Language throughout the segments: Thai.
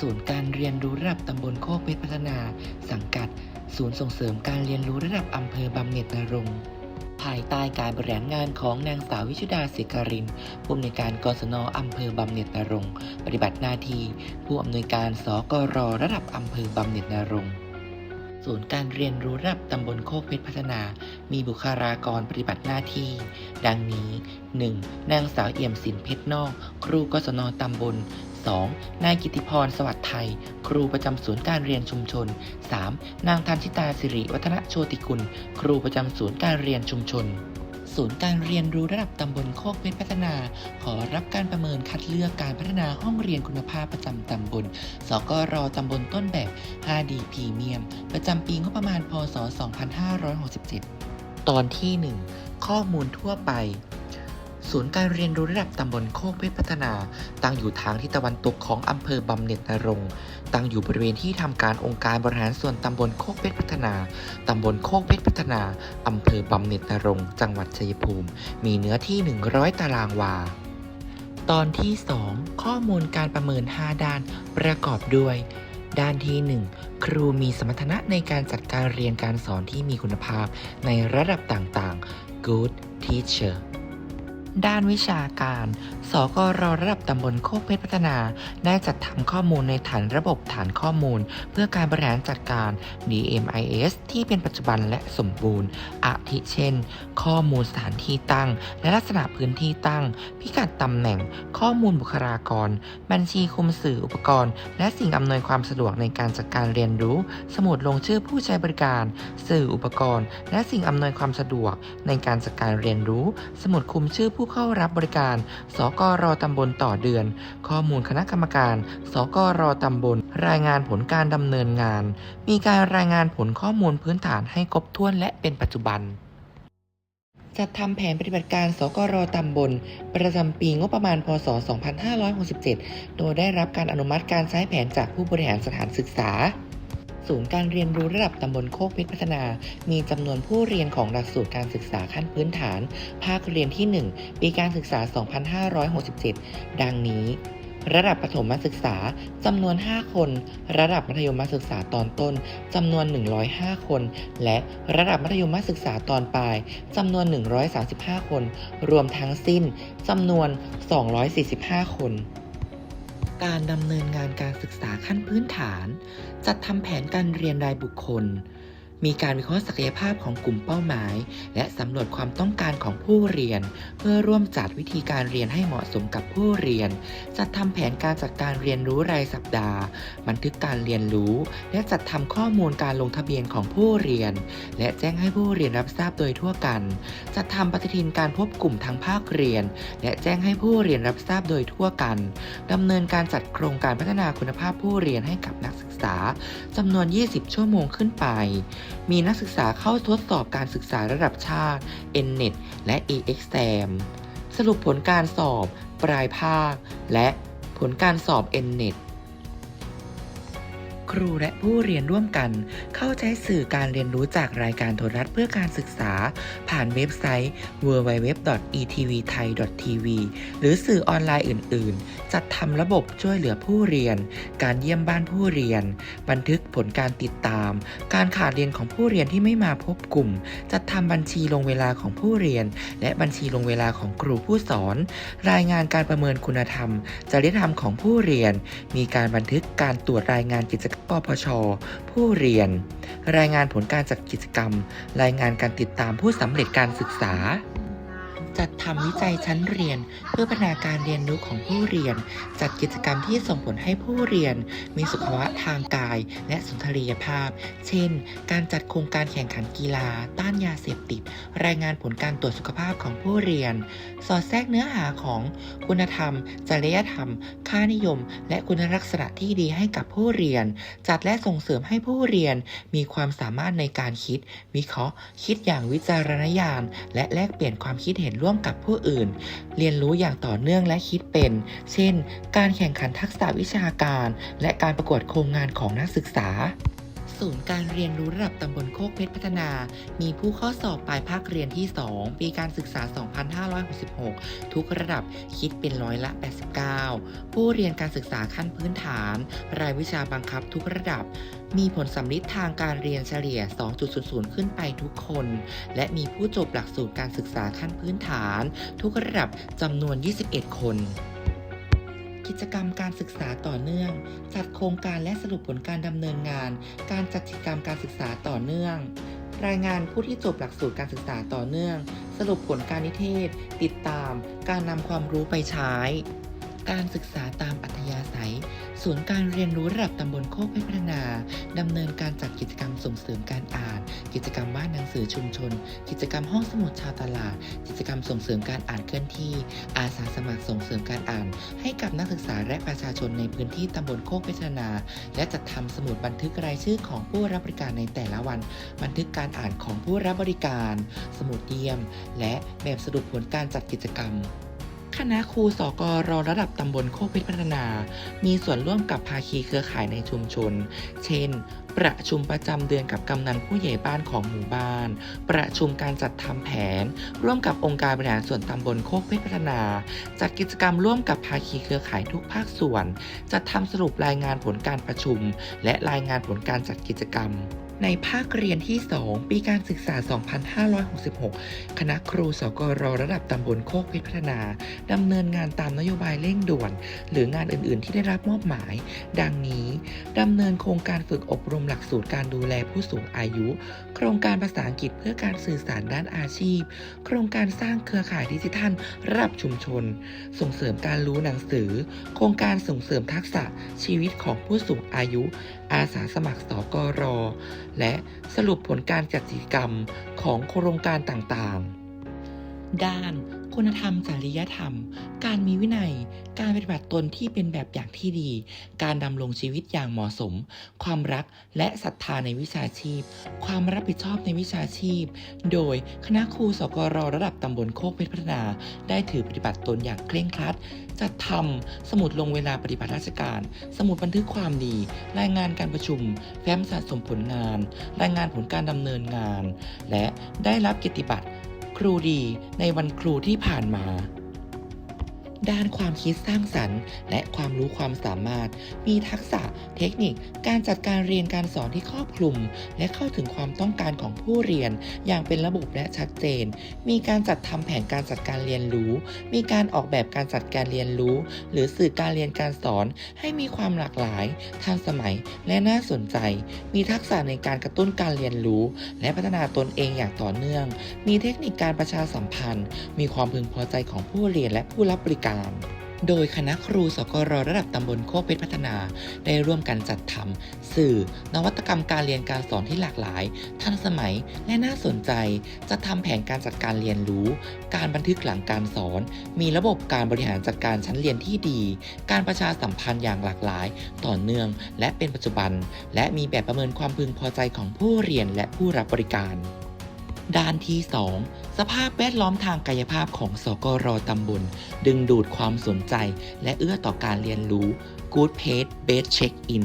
ศูนย์การเรียนรู้ระดับตำบลโคกเพชรพัฒนา สังกัด ศูนย์ส่งเสริมการเรียนรู้ระดับอำเภอบำเหน็จนรงค์ภายใต้การบริหารงานของนางสาววิชุดาเสการินผู้อำนวยการกศนอำเภอบำเหน็จนรงค์ปฏิบัติหน้าที่ผู้อำนวยการสกรระดับอำเภอบำเหน็จนรงค์ศูนย์การเรียนรู้ระดับตำบลโคกเพชรพัฒนา มีบุคลากรปฏิบัติหน้าที่ ดังนี้ 1. นางสาวเอี่ยมสินเพชรนอก ครูกศนตำบล 2. นายกิติพร สวัสดิ์ไทย ครูประจำศูนย์การเรียนชุมชน 3. นางทันชิตาสิริวัฒนโชติกุล ครูประจำศูนย์การเรียนชุมชน ศูนย์การเรียนรู้ระดับตำบลโคกเพชรพัฒนา ขอรับการประเมินคัดเลือกการพัฒนาห้องเรียนคุณภาพประจำตำบล สกรตำบลต้นแบบ 5D พรีเมียม ประจำปีงบประมาณ พศ 2567 ตอนที่ 1 ข้อมูลทั่วไป ศูนย์การเรียนรู้ระดับตำบลโคกเพชรพัฒนา ตั้งอยู่ทางทิศตะวันตกของอำเภอบำเหน็จนรงตั้งอยู่บริเวณที่ทำการองค์การบริหารส่วนตำบลโคกเพชรพัฒนาตำบลโคกเพชรพัฒนาอำเภอบำเหน็จนรงจังหวัดชัยภูมิ มีเนื้อที่ 100 ตารางวา ตอนที่ 2 ข้อมูลการประเมิน 5 ด้านประกอบด้วยด้านที่ 1 ครูมีสมรรถนะในการจัดการเรียนการสอนที่มีคุณภาพในระดับต่างๆ Good Teacher ด้านวิชาการ สกรระดับตำบลโคกเพชรพัฒนา ได้จัดทำข้อมูลในฐานระบบฐานข้อมูล เพื่อการบริหารจัดการ DMIS ที่เป็นปัจจุบันและสมบูรณ์ อาทิเช่น ข้อมูลสถานที่ตั้ง และลักษณะพื้นที่ตั้ง พิกัดตำแหน่ง ข้อมูลบุคลากร บัญชีคุมสื่ออุปกรณ์ และสิ่งอำนวยความสะดวกในการจัดการเรียนรู้ สมุดลงชื่อผู้ใช้บริการ สื่ออุปกรณ์ และสิ่งอำนวยความสะดวกในการจัดการเรียนรู้ สมุดคุมชื่อผูู้้เข้ารับบริการ สกรตำบลต่อเดือน ข้อมูลคณะกรรมการ สกรตำบล รายงานผลการดำเนินงาน มีการรายงานผลข้อมูลพื้นฐานให้ครบถ้วนและเป็นปัจจุบันจัดทำแผนปฏิบัติการ สกรตำบล ประจำปีงบประมาณ พศ 2567 โดยได้รับการอนุมัติการใช้แผนจากผู้บริหารสถานศึกษา ศูนย์การเรียนรู้ระดับตำบลโคกเพชรพัฒนา มีจำนวนผู้เรียนของหลักสูตรการศึกษาขั้นพื้นฐาน ภาคเรียนที่ 1 ปีการศึกษา 2567 ดังนี้ ระดับประถมศึกษาจำนวน 5 คน ระดับมัธยมศึกษาตอนต้นจำนวน 105 คน และระดับมัธยมศึกษาตอนปลายจำนวน 135 คน รวมทั้งสิ้นจำนวน 245 คน การดำเนินงานการศึกษาขั้นพื้นฐาน จัดทำแผนการเรียนรายบุคคล มีการวิเคราะห์ศักยภาพของกลุ่มเป้าหมาย และสำรวจความต้องการของผู้เรียน เพื่อร่วมจัดวิธีการเรียนให้เหมาะสมกับผู้เรียน จัดทำแผนการจัดการเรียนรู้รายสัปดาห์ บันทึกการเรียนรู้ และจัดทำข้อมูลการลงทะเบียนของผู้เรียน และแจ้งให้ผู้เรียนรับทราบโดยทั่วกัน จัดทำปฏิทินการพบกลุ่มทางภาคเรียน และแจ้งให้ผู้เรียนรับทราบโดยทั่วกันดำเนินการจัดโครงการพัฒนาคุณภาพผู้เรียนให้กับนักศึกษาจำนวน 20 ชั่วโมงขึ้นไปมีนักศึกษาเข้าทดสอบการศึกษาระดับชาติ NNET และ EXAM สรุปผลการสอบ ปลายภาค และผลการสอบ NNET ครูและผู้เรียนร่วมกัน เข้าใจสื่อการเรียนรู้จากรายการโทรทัศน์เพื่อการศึกษา ผ่านเว็บไซต์ www.etvthai.tv หรือสื่อออนไลน์อื่น ๆ จัดทำระบบช่วยเหลือผู้เรียน การเยี่ยมบ้านผู้เรียน บันทึกผลการติดตาม การขาดเรียนของผู้เรียนที่ไม่มาพบกลุ่ม จัดทำบัญชีลงเวลาของผู้เรียน และบัญชีลงเวลาของครูผู้สอน รายงานการประเมินคุณธรรมจริยธรรมของผู้เรียน มีการบันทึกการตรวจรายงานกิจกรรมปปช ผู้เรียน รายงานผลการจัดกิจกรรม รายงานการติดตามผู้สำเร็จการศึกษา จัดทำวิจัยชั้นเรียน เพื่อพัฒนาการเรียนรู้ของผู้เรียน จัดกิจกรรมที่ส่งผลให้ผู้เรียน มีสุขภาวะทางกาย และสุนทรียภาพ เช่น การจัดโครงการแข่งขันกีฬา ต้านยาเสพติด รายงานผลการตรวจสุขภาพของผู้เรียน สอดแทรกเนื้อหาของคุณธรรม จริยธรรม ค่านิยม และคุณลักษณะที่ดีให้กับผู้เรียน จัดและส่งเสริมให้ผู้เรียน มีความสามารถในการคิด วิเคราะห์ คิดอย่างวิจารณญาณ และแลกเปลี่ยนความคิดเห็นร่วมกับผู้อื่น เรียนรู้อย่างต่อเนื่องและคิดเป็น เช่น การแข่งขันทักษะวิชาการ และการประกวดโครงงานของนักศึกษา ศูนย์การเรียนรู้ระดับตำบลโคกเพชรพัฒนา มีผู้เข้าสอบปลายภาคเรียนที่ 2 ปีการศึกษา 2566 ทุกระดับคิดเป็นร้อยละ 89 ผู้เรียนการศึกษาขั้นพื้นฐาน รายวิชาบังคับทุกระดับ มีผลสำลิดทางการเรียนเฉลี่ย 2.00 ขึ้นไปทุกคน และมีผู้จบหลักสูตรการศึกษาขั้นพื้นฐาน ทุกระดับจำนวน 21 คน กิจกรรมการศึกษาต่อเนื่อง จัดโครงการและสรุปผลการดำเนินงาน การจัดกิจกรรมการศึกษาต่อเนื่อง รายงานผู้ที่จบหลักสูตรการศึกษาต่อเนื่อง สรุปผลการนิเทศ ติดตาม การนำความรู้ไปใช้ การศึกษาตามอัธยาศัย ศูนย์การเรียนรู้ระดับตำบลโคกพชรพัฒนาดำเนินการจัดกิจกรรมส่งเสริมการอ่าน กิจกรรมบ้านหนังสือชุมชน กิจกรรมห้องสมุดชาวตลาด กิจกรรมส่งเสริมการอ่านเคลื่อนที่ อาสาสมัครส่งเสริมการอ่าน ให้กับนักศึกษาและประชาชนในพื้นที่ตำบลโคกพชรนา และจัดทำสมุดบันทึกรายชื่อของผู้รับบริการในแต่ละวัน บันทึกการอ่านของผู้รับบริการ สมุดเยี่ยม และแบบสรุปผลการจัดกิจกรรม คณะครูสกรระดับตำบลโคกเพชรพัฒนา มีส่วนร่วมกับภาคีเครือข่ายในชุมชน เช่น ประชุมประจำเดือนกับกำนันผู้ใหญ่บ้านของหมู่บ้าน ประชุมการจัดทำแผน ร่วมกับองค์การบริหารส่วนตำบลโคกเพชรพัฒนา จัดกิจกรรมร่วมกับภาคีเครือข่ายทุกภาคส่วน จัดทำสรุปรายงานผลการประชุม และรายงานผลการจัดกิจกรรม ในภาคเรียนที่ 2 ปีการศึกษา 2566 คณะครูสกรระดับตำบลโคกเพชรพัฒนา ดำเนินงานตามนโยบายเร่งด่วน หรืองานอื่นๆ ที่ได้รับมอบหมาย ดังนี้ ดำเนินโครงการฝึกอบรมหลักสูตรการดูแลผู้สูงอายุ โครงการภาษาอังกฤษเพื่อการสื่อสารด้านอาชีพ โครงการสร้างเครือข่ายดิจิทัลระดับชุมชน ส่งเสริมการรู้หนังสือ โครงการส่งเสริมทักษะชีวิตของผู้สูงอายุ อาสาสมัครสกร และสรุปผลการจัดกิจกรรมของโครงการต่างๆ ด้าน คุณธรรมจริยธรรม การมีวินัย การปฏิบัติตนที่เป็นแบบอย่างที่ดี การดำรงชีวิตอย่างเหมาะสม ความรักและศรัทธาในวิชาชีพ ความรับผิดชอบในวิชาชีพ โดยคณะครูสกรระดับตำบลโคกเพชรพัฒนา ได้ถือปฏิบัติตนอย่างเคร่งครัด จัดทำสมุดลงเวลาปฏิบัติราชการ สมุดบันทึกความดี รายงานการประชุม แฟ้มสะสมผลงาน รายงานผลการดำเนินงาน และได้รับเกียรติบัตร รูดีในวันครูที่ผ่านมา ด้านความคิดสร้างสรรค์ และความรู้ความสามารถ มีทักษะเทคนิค การจัดการเรียนการสอนที่ครอบคลุม และเข้าถึงความต้องการของผู้เรียน อย่างเป็นระบบและชัดเจน มีการจัดทำแผนการจัดการเรียนรู้ มีการออกแบบการจัดการเรียนรู้ หรือสื่อการเรียนการสอนให้มีความหลากหลาย ทันสมัยและน่าสนใจ มีทักษะในการกระตุ้นการเรียนรู้ และพัฒนาตนเองอย่างต่อเนื่อง มีเทคนิคการประชาสัมพันธ์ มีความพึงพอใจของผู้เรียนและผู้รับบริการโดยคณะครูสกรระดับตำบลโคกเพชรพัฒนา ได้ร่วมกันจัดทำสื่อ นวัตกรรมการเรียนการสอนที่หลากหลาย ทันสมัยและน่าสนใจ จะทำแผนการจัดการเรียนรู้ การบันทึกหลังการสอน มีระบบการบริหารจัดการชั้นเรียนที่ดี การประชาสัมพันธ์อย่างหลากหลาย ต่อเนื่อง และเป็นปัจจุบัน และมีแบบประเมินความพึงพอใจของผู้เรียนและผู้รับบริการ ด้านที่ 2 สภาพแวดล้อมทางกายภาพของสกรตำบล ดึงดูดความสนใจ และเอื้อต่อการเรียนรู้ Good Page Best Check In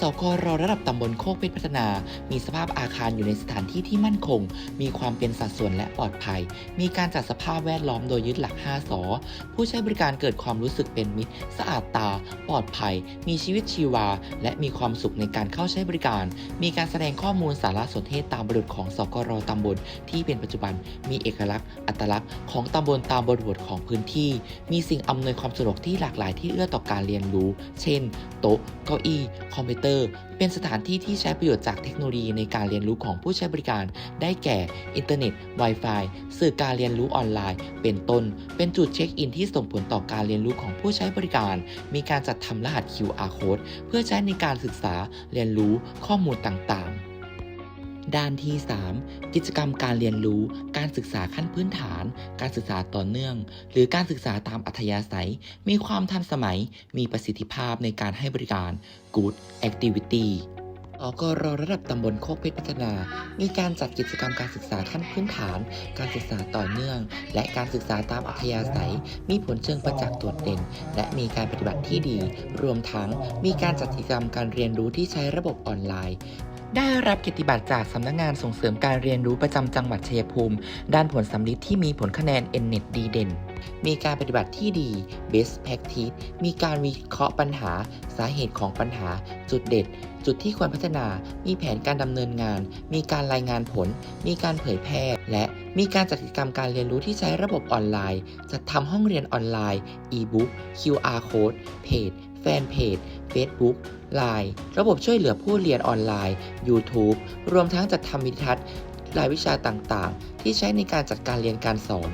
สกรระดับตำบลโคกเพชรพัฒนา มีสภาพอาคารอยู่ในสถานที่ที่มั่นคง มีความเป็นสัดส่วนและปลอดภัย มีการจัดสภาพแวดล้อมโดยยึดหลัก 5สอผู้ใช้บริการเกิดความรู้สึกเป็นมิตร สะอาดตา ปลอดภัย มีชีวิตชีวา และมีความสุขในการเข้าใช้บริการ มีการแสดงข้อมูลสารสนเทศตามบริบทของสกรตำบลที่เป็นปัจจุบัน มีเอกลักษณ์ อัตลักษณ์ของตำบลตามบริบทของพื้นที่ มีสิ่งอำนวยความสะดวกที่หลากหลายที่เอื้อต่อการเรียนรู้ เช่น โต๊ะ เก้าอี้ คอมพิวเตอร์เป็นสถานที่ที่ใช้ประโยชน์จากเทคโนโลยีในการเรียนรู้ของผู้ใช้บริการ ได้แก่อินเทอร์เน็ต Wi-Fi สื่อการเรียนรู้ออนไลน์ เป็นต้น เป็นจุดเช็คอินที่ส่งผลต่อการเรียนรู้ของผู้ใช้บริการ มีการจัดทำรหัส QR code เพื่อใช้ในการศึกษาเรียนรู้ข้อมูลต่างๆ ด้านที่ 3 กิจกรรมการเรียนรู้ การศึกษาขั้นพื้นฐาน การศึกษาต่อเนื่อง หรือการศึกษาตามอัธยาศัย มีความทันสมัย มีประสิทธิภาพในการให้บริการ Good Activity อกรระดับตำบลโคกเพชรพัฒนา มีการจัดกิจกรรมการศึกษาขั้นพื้นฐาน การศึกษาต่อเนื่อง และการศึกษาตามอัธยาศัย มีผลเชิงประจักษ์โดดเด่น และมีการปฏิบัติที่ดี รวมทั้งมีการจัดกิจกรรมการเรียนรู้ที่ใช้ระบบออนไลน์ ได้รับเกียรติบัตรจากสำนักงานส่งเสริมการเรียนรู้ประจำจังหวัดชัยภูมิ ด้านผลสำลิดที่มีผลคะแนน n-net ดีเด่น มีการปฏิบัติที่ดี best practice มีการวิเคราะห์ปัญหา สาเหตุของปัญหา จุดเด็ดจุดที่ควรพัฒนา มีแผนการดำเนินงาน มีการรายงานผล มีการเผยแพร่ และมีการจัดกิจกรรมการเรียนรู้ที่ใช้ระบบออนไลน์ จัดทำห้องเรียนออนไลน์ e-book QR code เพจ แฟนเพจ Facebook Line ระบบช่วยเหลือผู้เรียนออนไลน์ YouTube รวมทั้งจัดทำวิดีทัศน์รายวิชาต่างๆ ที่ใช้ในการจัดการเรียนการสอน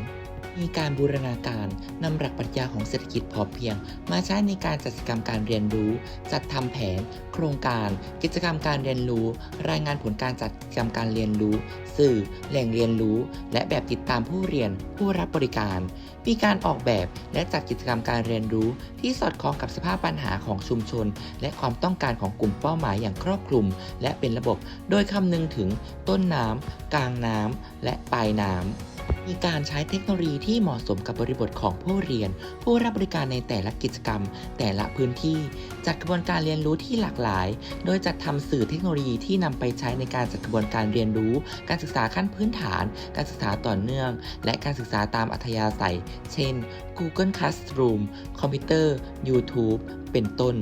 มีการบูรณาการนำหลักปรัชญาของเศรษฐกิจพอเพียง มาใช้ในการจัดกิจกรรมการเรียนรู้ จัดทำแผน โครงการ กิจกรรมการเรียนรู้ รายงานผลการจัดกิจกรรมการเรียนรู้ สื่อ แหล่งเรียนรู้ และแบบติดตามผู้เรียน ผู้รับบริการ มีการออกแบบและจัดกิจกรรมการเรียนรู้ ที่สอดคล้องกับสภาพปัญหาของชุมชน และความต้องการของกลุ่มเป้าหมายอย่างครอบคลุม และเป็นระบบ โดยคำนึงถึงต้นน้ำกลางน้ำและปลายน้ำ มีการใช้เทคโนโลยีที่เหมาะสมกับบริบทของผู้เรียน ผู้รับบริการในแต่ละกิจกรรม แต่ละพื้นที่ จัดกระบวนการเรียนรู้ที่หลากหลาย โดยจัดทำสื่อเทคโนโลยีที่นำไปใช้ในการจัดกระบวนการเรียนรู้ การศึกษาขั้นพื้นฐาน การศึกษาต่อเนื่อง และการศึกษาตามอัธยาศัย เช่น Google Classroom คอมพิวเตอร์ YouTube เป็นต้น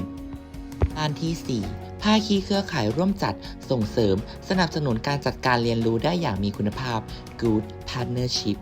ด้านที่ 4 ภาคีเครือข่ายร่วมจัดส่งเสริม สนับสนุนการจัดการเรียนรู้ได้อย่างมีคุณภาพ Good Partnership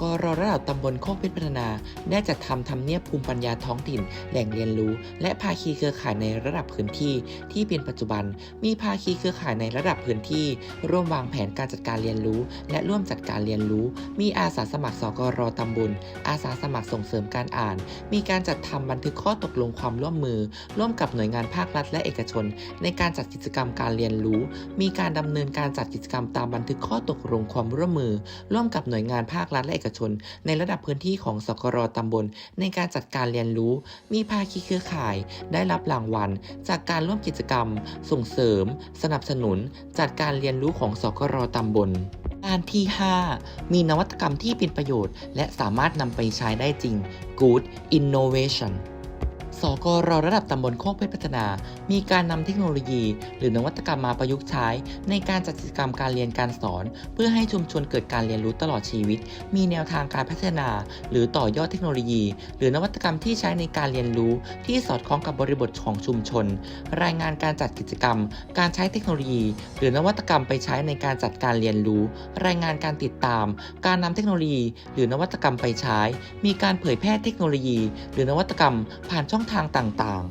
กรระดับตำบลโคกเพชรพัฒนา ได้จัดทำทำเนียบภูมิปัญญาท้องถิ่น แหล่งเรียนรู้ และภาคีเครือข่ายในระดับพื้นที่ ที่เป็นปัจจุบัน มีภาคีเครือข่ายในระดับพื้นที่ ร่วมวางแผนการจัดการเรียนรู้ และร่วมจัดการเรียนรู้ มีอาสาสมัครสกรตำบล อาสาสมัครส่งเสริมการอ่าน มีการจัดทำบันทึกข้อตกลงความร่วมมือ ร่วมกับหน่วยงานภาครัฐและเอกชน ในการจัดกิจกรรมการเรียนรู้ มีการดำเนินการจัดกิจกรรมตามบันทึกข้อตกลงความร่วมมือ ร่วมกับหน่วยงานภาครัฐและเอกชน ในระดับพื้นที่ของสกรตำบล ในการจัดการเรียนรู้ มีภาคีเครือข่าย ได้รับรางวัล จากการร่วมกิจกรรม ส่งเสริม สนับสนุน จัดการเรียนรู้ของสกรตำบลการที่ 5 มีนวัตกรรมที่เป็นประโยชน์ และสามารถนำไปใช้ได้จริง Good Innovation สกรระดับตำบลโคกเพชรพัฒนา มีการนำเทคโนโลยี หรือนวัตกรรมมาประยุกต์ใช้ ในการจัดกิจกรรมการเรียนการสอน เพื่อให้ชุมชนเกิดการเรียนรู้ตลอดชีวิต มีแนวทางการพัฒนา หรือต่อยอดเทคโนโลยี หรือนวัตกรรมที่ใช้ในการเรียนรู้ที่สอดคล้องกับบริบทของชุมชน รายงานการจัดกิจกรรม การใช้เทคโนโลยี หรือนวัตกรรมไปใช้ในการจัดการเรียนรู้ รายงานการติดตาม การนำเทคโนโลยี หรือนวัตกรรมไปใช้ มีการเผยแพร่เทคโนโลยี หรือนวัตกรรมผ่านช่องทางต่าง